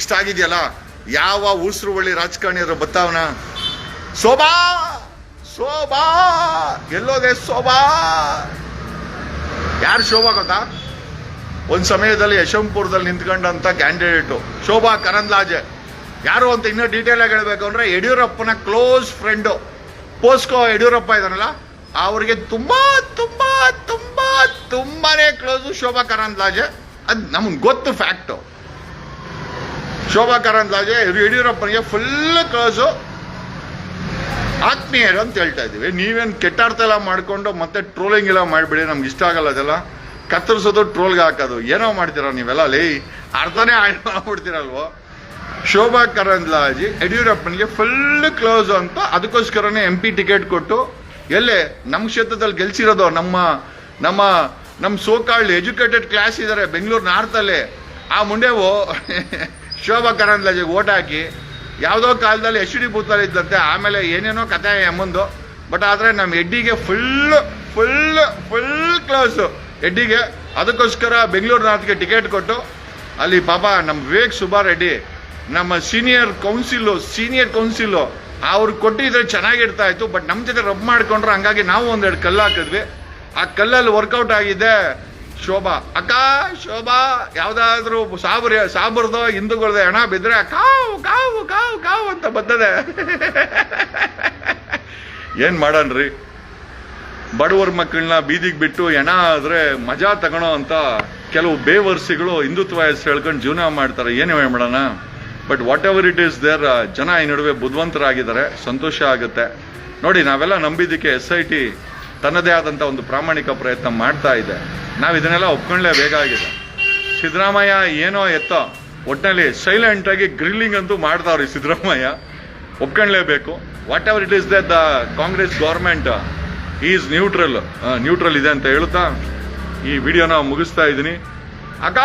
ಇಷ್ಟ ಆಗಿದೆಯಲ್ಲ ಯಾವ ಉಸಿರು ರಾಜಕಾರಣಿ ರಾಜಕಾರಣಿಯರು ಬತ್ತಾವನ ಶೋಭಾ! ಶೋಭಾ! ಎಲ್ಲೋದೆ ಶೋಭಾ! ಯಾರು ಶೋಭಾ ಗೊತ್ತಾ? ಒಂದು ಸಮಯದಲ್ಲಿ ಯಶವಂತಪುರದಲ್ಲಿ ನಿಂತ್ಕೊಂಡಂಥ ಕ್ಯಾಂಡಿಡೇಟು, ಶೋಭಾ ಕರಂದ್ಲಾಜೆ. ಯಾರು ಅಂತ ಇನ್ನೂ ಡೀಟೇಲಾಗಿ ಅಂದರೆ ಅಂದ್ರೆ ಯಡಿಯೂರಪ್ಪನ ಕ್ಲೋಸ್ ಫ್ರೆಂಡು ಪೋಸ್ಕೋ ಯಡಿಯೂರಪ್ಪ ಇದಾರಲ್ಲ ಅವ್ರಿಗೆ ತುಂಬಾ ತುಂಬಾ ತುಂಬಾ, ತುಂಬಾನೇ ಕ್ಲೋಸ್ ಶೋಭಾ ಕರಂದ್ಲಾಜೆ. ಅದು ನಮ್ಗೆ ಗೊತ್ತು ಫ್ಯಾಕ್ಟು ಶೋಭಾ ಕರಂದ್ಲಾಜೆ, ಯಡಿಯೂರಪ್ಪನಿಗೆ ಫುಲ್ ಕ್ಲೋಸು ಆತ್ಮೀಯರು ಅಂತ ಹೇಳ್ತಾ ಇದೀವಿ ನೀವೇನು ಕೆಟ್ಟಾರ್ಥ ಎಲ್ಲ ಮಾಡಿಕೊಂಡು ಮತ್ತೆ ಟ್ರೋಲಿಂಗ್ ಎಲ್ಲ ಮಾಡಿಬಿಡಿ, ನಮ್ಗೆ ಇಷ್ಟ ಆಗಲ್ಲ ಅದೆಲ್ಲ. ಕತ್ತರಿಸೋದು ಟ್ರೋಲ್ಗೆ ಹಾಕೋದು. ಏನೋ ಮಾಡ್ತೀರ ನೀವೆಲ್ಲ? ಲೇ, ಅರ್ಥನೇ ಆಗ್ಬಿಡ್ತೀರಲ್ವೋ ಶೋಭಾ ಕರಂದ್ಲಾಜಿ ಯಡಿಯೂರಪ್ಪನಿಗೆ ಫುಲ್ ಕ್ಲೋಸ್ ಅಂತ ಅದಕ್ಕೋಸ್ಕರನೇ ಎಂ ಪಿ ಟಿಕೆಟ್ ಕೊಟ್ಟು, ಎಲ್ಲೇ ನಮ್ಮ ಕ್ಷೇತ್ರದಲ್ಲಿ ಗೆಲ್ಸಿರೋದು ನಮ್ಮ ನಮ್ಮ ನಮ್ಮ ಸೋಕಾಳ್ ಎಜುಕೇಟೆಡ್ ಕ್ಲಾಸ್ ಇದ್ದಾರೆ ಬೆಂಗಳೂರು ನಾರ್ತಲ್ಲಿ ಆ ಮುಂಡೆವು [LAUGHS] ಶೋಭಾ ಕರಂದ್ಲಾಜಿಗೆ ಓಟ್ ಹಾಕಿ, ಯಾವುದೋ ಕಾಲದಲ್ಲಿ ಎಚ್ ಡಿ ಬೂತಲ್ಲಿ ಇದ್ದಂತೆ, ಆಮೇಲೆ ಏನೇನೋ ಕತೆ ಎಂಬಂದು ಬಟ್ ಆದರೆ ನಮ್ಮ ಎಡ್ಡಿಗೆ ಫುಲ್ ಫುಲ್ ಫುಲ್ ಕ್ಲೋಸು ಎಡ್ಡಿಗೆ. ಅದಕ್ಕೋಸ್ಕರ ಬೆಂಗಳೂರು ನಾರ್ತ್ಗೆ ಟಿಕೆಟ್ ಕೊಟ್ಟು, ಅಲ್ಲಿ ಪಾಪ ನಮ್ಮ ವಿವೇಕ್ ಸುಬ್ಬಾ ರೆಡ್ಡಿ ನಮ್ಮ ಸೀನಿಯರ್ ಕೌನ್ಸಿಲು ಸೀನಿಯರ್ ಕೌನ್ಸಿಲು ಅವ್ರು ಕೊಟ್ಟಿದ್ರೆ ಚೆನ್ನಾಗಿರ್ತಾ ಇತ್ತು ಬಟ್ ನಮ್ಮ ಜೊತೆ ರಬ್ ಮಾಡ್ಕೊಂಡ್ರು, ಹಂಗಾಗಿ ನಾವು ಒಂದೆರಡು ಕಲ್ಲು ಹಾಕಿದ್ವಿ. ಆ ಕಲ್ಲಲ್ಲಿ ವರ್ಕೌಟ್ ಆಗಿದೆ ಶೋಭಾ. ಅಕ್ಕ, ಶೋಭಾ, ಯಾವ್ದಾದ್ರು ಸಾಬ್ರ, ಸಾಬ್ರದೋ, ಹಿಂದೂಗಳ್ದೋ ಹೆಣ ಬಿದ್ರೆ, ಕಾವು ಕಾವು ಕಾವು ಕಾವು ಅಂತ ಬರ್ತದೆ. [LAUGHS] ಏನ್ ಮಾಡನ್ರಿ ಬಡವರ ಮಕ್ಕಳನ್ನ ಬೀದಿಗೆ ಬಿಟ್ಟು ಹೆಣ ಆದ್ರೆ ಮಜಾ ತಗೊಳೋ ಅಂತ ಕೆಲವು ಬೇವರ್ಸಿಗಳು ಹಿಂದುತ್ವ ಹೆಸರು ಹೇಳ್ಕೊಂಡು ಜೀವನ ಮಾಡ್ತಾರೆ. ಏನು ಮಾಡೋಣ but whatever it is there ಜನ ಈ ನಡುವೆ ಬುದ್ಧಿವಂತರಾಗಿದ್ದಾರೆ ಸಂತೋಷ ಆಗುತ್ತೆ. ನೋಡಿ, ನಾವೆಲ್ಲ ನಂಬಿದ್ದಕ್ಕೆ ಎಸ್ ಐ ಟಿ ತನ್ನದೇ ಆದಂಥ ಒಂದು ಪ್ರಾಮಾಣಿಕ ಪ್ರಯತ್ನ ಮಾಡ್ತಾ ಇದೆ. ನಾವು ಇದನ್ನೆಲ್ಲ ಒಪ್ಕೊಳ್ಳೇಬೇಕಾಗಿದೆ ಸಿದ್ದರಾಮಯ್ಯ ಏನೋ ಎತ್ತೋ ಒಟ್ಟಿನಲ್ಲಿ ಸೈಲೆಂಟಾಗಿ ಗ್ರಿಲ್ಲಿಂಗ್ ಅಂತೂ ಮಾಡ್ತಾವ್ರಿ Siddaramaiah. ಒಪ್ಕೊಳ್ಳೇಬೇಕು whatever it is the the Congress government is neutral neutral ಇದೆ ಅಂತ ಹೇಳ್ತಾ ಈ ವಿಡಿಯೋನ ಮುಗಿಸ್ತಾ ಇದ್ದೀನಿ. ಅಕ್ಕ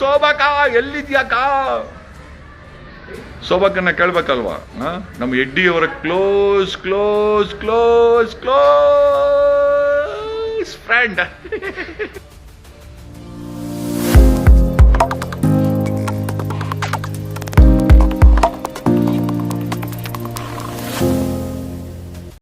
ಸೋಬಕಾ ಎಲ್ಲಿದ್ಯಾಕ ಶೋಭಕ್ಕನ್ನ ಕೇಳ್ಬೇಕಲ್ವಾ? ನಮ್ಮ ಎಡ್ಡಿಯವರ close close close close friend